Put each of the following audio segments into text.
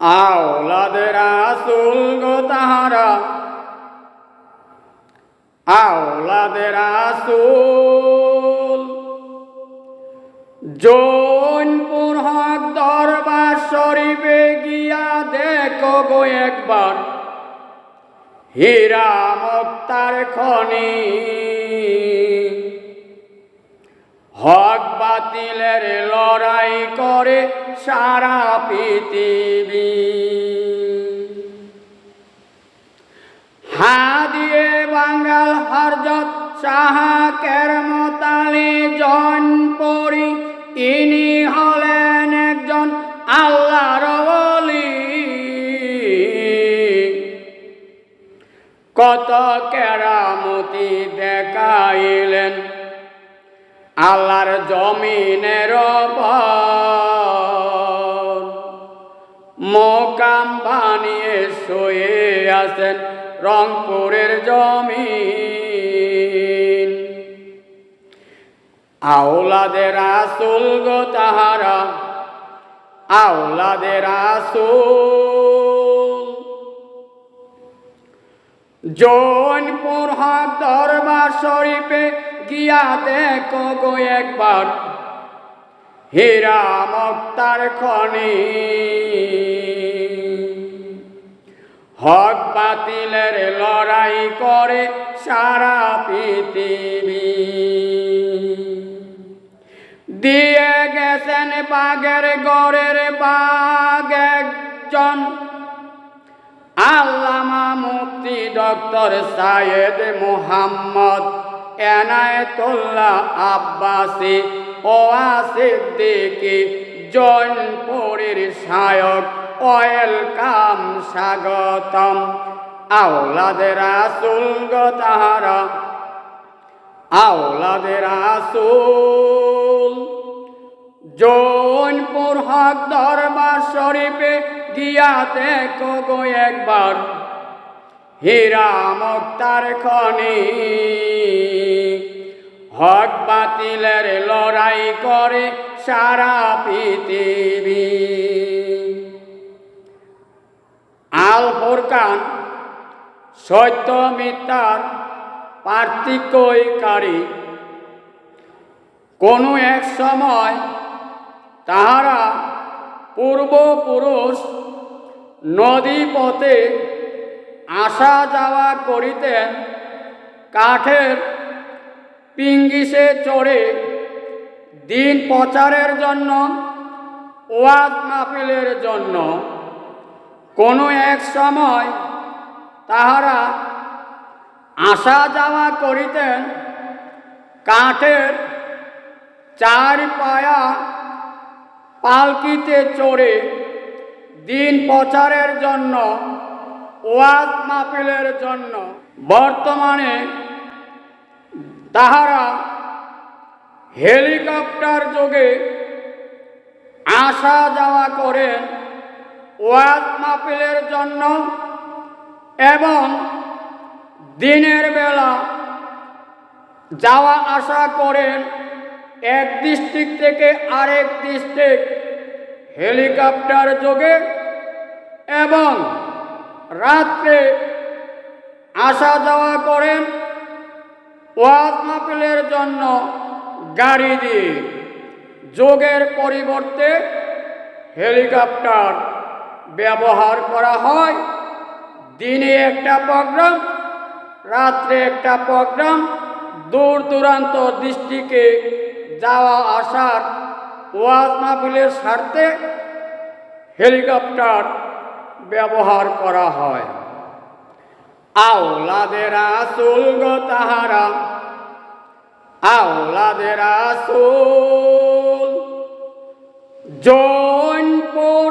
আওলাদের আসুল গো তাহারা। আওলাদের আসুল। জৈনপুর হক দরবার শরীফে গিয়া দেখো গো একবার। হীরা মুক্তার খনি। হক বাতিলের লড়াই করে সারা পৃথিবী। হা দিয়ে বাঙ্গাল হরজত সাহা কেরমতালি জন আল্লাহর জমিনের মোকাম বানিয়ে শুয়ে আছেন রংপুরের জমিন। আওলাদের আসুল গো তাহারা আওলাদের আসুল জৈনপুর হাত দরবার শরীফে গিয়া দেখো গো একবার। হীরা মুক্তার খনি। হক বাতিলের লড়াই করে সারা পৃথিবী। দিয়ে গেছেন বাগের গড়ের বাগ একজন। আল্লামা মুফতি ডক্টর সায়েদ মুহাম্মদ। এনায়েতুল্লাহ আব্বাসি ও সিদ্দিকি জৈনপুরীর শায়ক ওয়েলকাম স্বাগতম। আওলাদের আসুল তাহারা আওলাদের আসুল জৈনপুর হক দরবার শরীফে গিয়া দেখো গো একবার। হীরা মুক্তার খনি। হক বাতিলের লড়াই করে সারা পৃথিবী। আল ফোরকান সত্য মিথ্যার কোনো এক সময় তাহারা পূর্বপুরুষ নদী পথে আসা যাওয়া করিতেন, কাঠের পিঙ্গিসে চড়ে দিন প্রচারের জন্য, ওয়াজ মাহফিলের জন্য। কোনো এক সময় তাহারা আসা যাওয়া করিতেন, কাঠের চার পায়া পালকিতে চড়ে দিন প্রচারের জন্য, ওয়াজ মাহফিলের জন্য। বর্তমানে তাহারা হেলিকপ্টার যোগে আসা যাওয়া করেন ওয়াজ মাহফিলের জন্য এবং দিনের বেলা যাওয়া আসা করেন এক ডিস্ট্রিক্ট থেকে আরেক ডিস্ট্রিক্ট হেলিকপ্টার যোগে এবং রাত্রে আসা যাওয়া করেন ওয়াজ মাহফিলের জন্য গাড়ি দিয়ে যোগের পরিবর্তে হেলিকপ্টার ব্যবহার করা হয়। দিনে একটা প্রোগ্রাম, রাত্রে একটা প্রোগ্রাম, দূর দূরান্ত দৃষ্টিকে যাওয়া আসার ওয়াজ মাহফিলের স্বার্থে হেলিকপ্টার ব্যবহার করা হয়। আওলাদের আসুল গো তাহারা আওলাদের জৈনপুর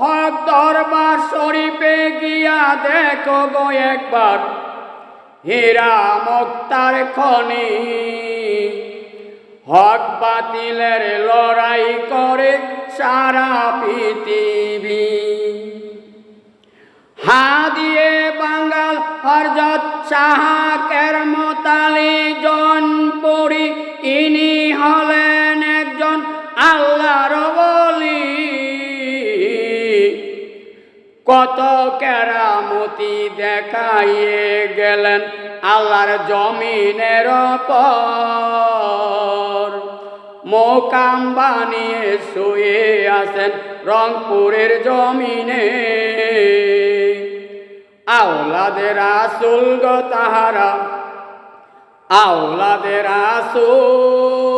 হক দরবার শরীফে গিয়া দেখো গো একবার। হীরা মুক্তার খনি। হক বাতিলের লড়াই করে সারা পৃথিবী। হা দিয়ে বাঙ্গাল হরজত সাহা কেরমতালি কত কেরামতি দেখাইয়ে গেলেন আল্লাহর জমিনের পর মোকাম বানিয়ে শুয়ে আছেন রংপুরের জমিনে। আওলাদের আসুল গো তাহারা, আওলাদের আসুল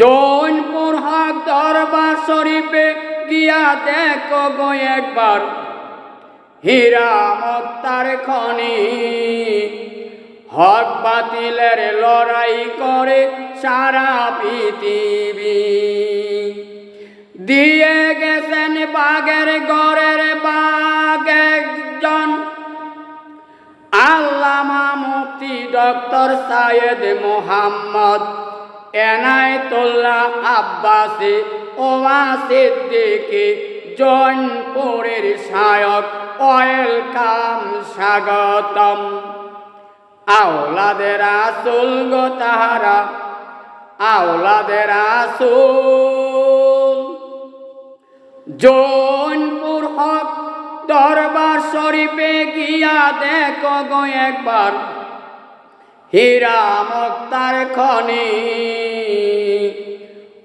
জৈনপুর হক দরবার শরীফে গিয়া দেখো গো একবার। হীরা মক্তার খনি, হক বাতিলের লড়াই করে সারা পৃথিবী। দিয়ে গেছেন বাগের গড়ের বাগ একজন। আল্লামা মুফতি ডক্টর সায়েদ মোহাম্মদ, এনায়তুল্লাহ আব্বাসি ওয়া সিদ্দিকি জৈনপুরের শায়ক ওয়েলকাম স্বাগতম। আওলাদের আসুল গো তাহারা, আওলাদের আসুল জৈনপুর হক দরবার শরীফে গিয়া দেখো গো একবার, হীরা মক্তার খনি।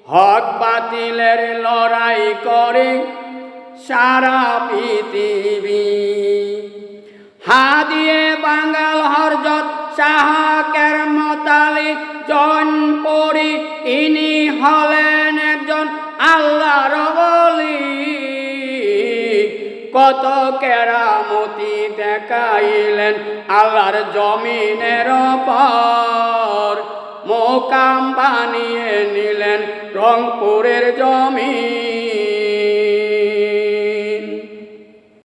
হক বাতিলের লড়াই করে সারা পৃথিবী। হাদিয়ে বাঙ্গাল হরজত শাহ কেরমতালি জনপরি ইনি হলেন একজন আল্লাহর বলি কত কেরামতি দেখাইলেন আল্লাহর জমিনের পর মোকাম বানিয়ে নিলেন রংপুরের জমি।